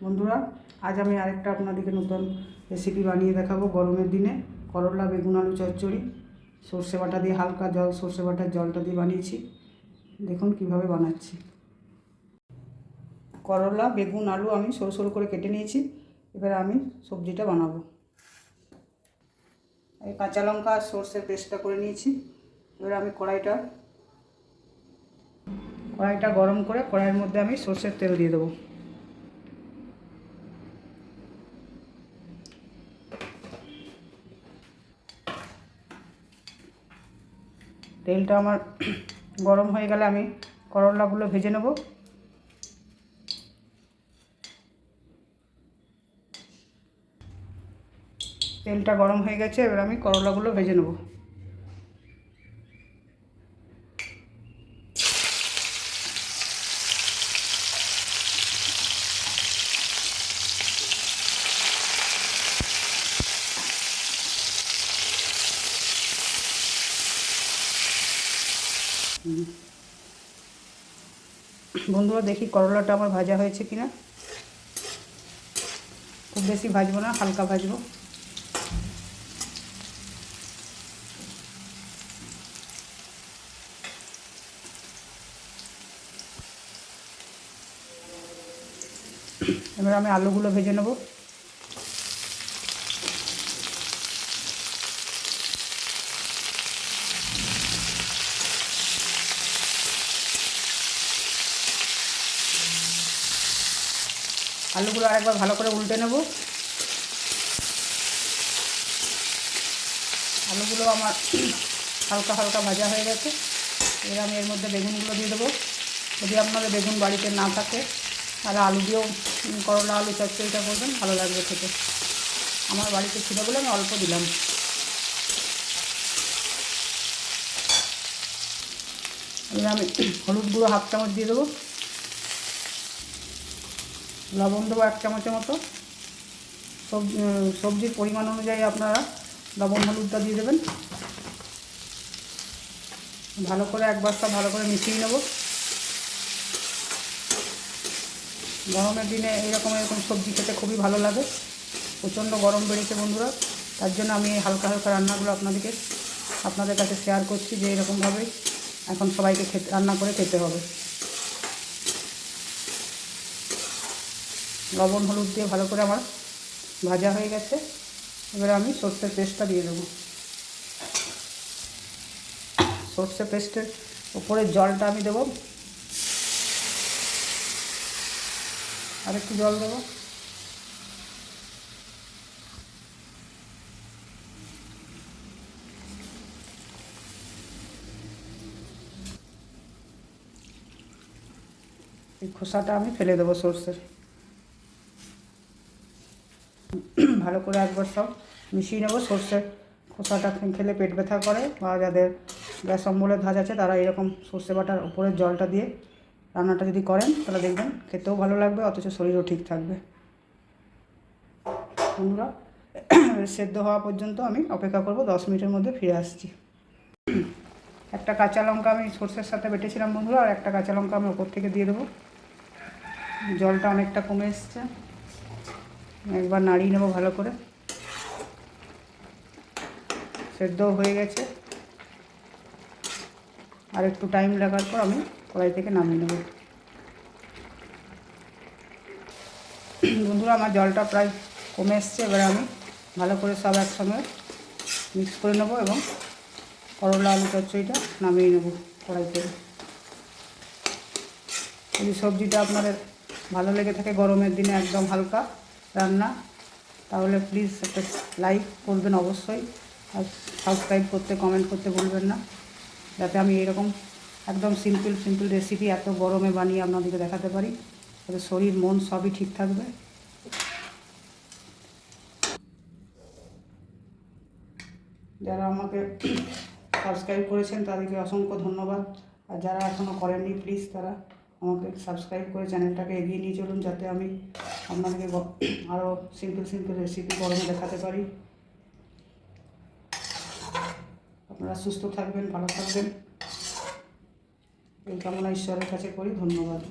বন্ধুরা, আজ আমি আরেকটা আপনাদেরকে নতুন রেসিপি বানিয়ে দেখাবো গরমের দিনে। করলা, বেগুন, আলু, চচ্চড়ি, সর্ষে বাটা দিয়ে হালকা জল, সর্ষে বাটার জলটা দিয়ে বানিয়েছি। দেখুন কীভাবে বানাচ্ছি। করলা, বেগুন, আলু আমি সরু সরু করে কেটে নিয়েছি। এবার আমি সবজিটা বানাবো। এই কাঁচা লঙ্কা আর সর্ষের পেস্টটা করে নিয়েছি। এবার আমি কড়াইটা কড়াইটা গরম করে কড়াইয়ের মধ্যে আমি সর্ষের তেল দিয়ে দেবো। তেলটা আমার গরম হয়ে গেলে আমি করলাগুলো ভেজে নেব। তেলটা গরম হয়ে গেছে, এবার আমি করলাগুলো ভেজে নেব। বন্ধুরা, দেখি করলাটা আমার ভাজা হয়েছে কিনা। খুব বেশি ভাজবো না, হালকা ভাজবো। এবার আমি আলুগুলো ভেজে নেব। আলুগুলো আরেকবার ভালো করে উল্টে নেব। আলুগুলো আমার হালকা হালকা ভাজা হয়ে গেছে। এবার আমি এর মধ্যে বেগুনগুলো দিয়ে দেবো। যদি আপনাদের বেগুন বাড়িতে না থাকে, তাহলে আলু দিয়েও করলা, আলু চচ্চড়িটা করবেন, ভালো লাগবে খেতে। আমার বাড়িতে ছিল বলে আমি অল্প দিলাম। এবার আমি হলুদ গুঁড়ো হাফ চামচ দিয়ে দেবো। লবণ দেবো এক চামচের মতো। সবজি সবজির পরিমাণ অনুযায়ী আপনারা লবণ, হলুদটা দিয়ে দেবেন। ভালো করে এক বস্তা ভালো করে মিশিয়ে নেব। গরমের দিনে এরকম এরকম সবজি খেতে খুবই ভালো লাগে। প্রচণ্ড গরম বেড়েছে বন্ধুরা। তার জন্য আমি হালকা হালকা রান্নাগুলো আপনাদেরকে, আপনাদের কাছে শেয়ার করছি যে এরকমভাবেই এখন সবাইকে খেতে, রান্না করে খেতে হবে। লবণ, হলুদ দিয়ে ভালো করে আমার ভাজা হয়ে গেছে। এবারে আমি সর্ষের পেস্টটা দিয়ে দেবো। সর্ষে পেস্টের ওপরে জলটা আমি দেবো। আর একটু জল দেবো। এই খোসাটা আমি ফেলে দেবো সর্ষের। ভালো করে একবার সব মিশিয়ে নেব। সর্ষের খোসাটা খেলে পেট ব্যথা করে বা যাদের গ্যাস অম্বলের ধাজ আছে তারা এরকম সর্ষে বাটার উপরের জলটা দিয়ে রান্নাটা যদি করেন তাহলে দেখবেন খেতেও ভালো লাগবে, অথচ শরীরও ঠিক থাকবে। বন্ধুরা, সেদ্ধ হওয়া পর্যন্ত আমি অপেক্ষা করব, দশ মিনিটের মধ্যে ফিরে আসছি। একটা কাঁচা লঙ্কা আমি সর্ষের সাথে বেটেছিলাম বন্ধুরা, আর একটা কাঁচা লঙ্কা আমি ওপর থেকে দিয়ে দেবো। জলটা অনেকটা কমে এসছে। একবার নাড়িয়ে নেব ভালো করে। সেদ্ধও হয়ে গেছে। আর একটু টাইম লাগার পর আমি কড়াই থেকে নামিয়ে নেব। বন্ধুরা, আমার জলটা প্রায় কমে এসছে। এবার আমি ভালো করে সব একসঙ্গে মিক্স করে নেব এবং করলা, আলু চচ্চড়িটা নামিয়ে নেব কড়াই থেকে। যদি সবজিটা আপনাদের ভালো লেগে থাকে, গরমের দিনে একদম হালকা রান্না তাহলে প্লিজ একটা লাইক করবেন অবশ্যই। আর সাবস্ক্রাইব করতে কমেন্ট করতে ভুলবেন না। যাতে আমি এরকম একদম সিম্পল সিম্পল রেসিপি এত গরমে বানিয়ে আপনাদেরকে দেখাতে পারি। তাতে শরীর, মন সবই ঠিক থাকবে। যারা আমাকে সাবস্ক্রাইব করেছেন, তাদেরকে অসংখ্য ধন্যবাদ। আর যারা এখনও করেননি প্লিজ তারা আমাকে সাবস্ক্রাইব করে চ্যানেলটাকে এগিয়ে নিয়ে চলুন, যাতে আমি আপনাদেরকে আরও সিম্পল সিম্পল রেসিপি গরমে দেখাতে পারি। আপনারা সুস্থ থাকবেন, ভালো থাকবেন। এই কামনা ঈশ্বরের কাছে করি, ধন্যবাদ।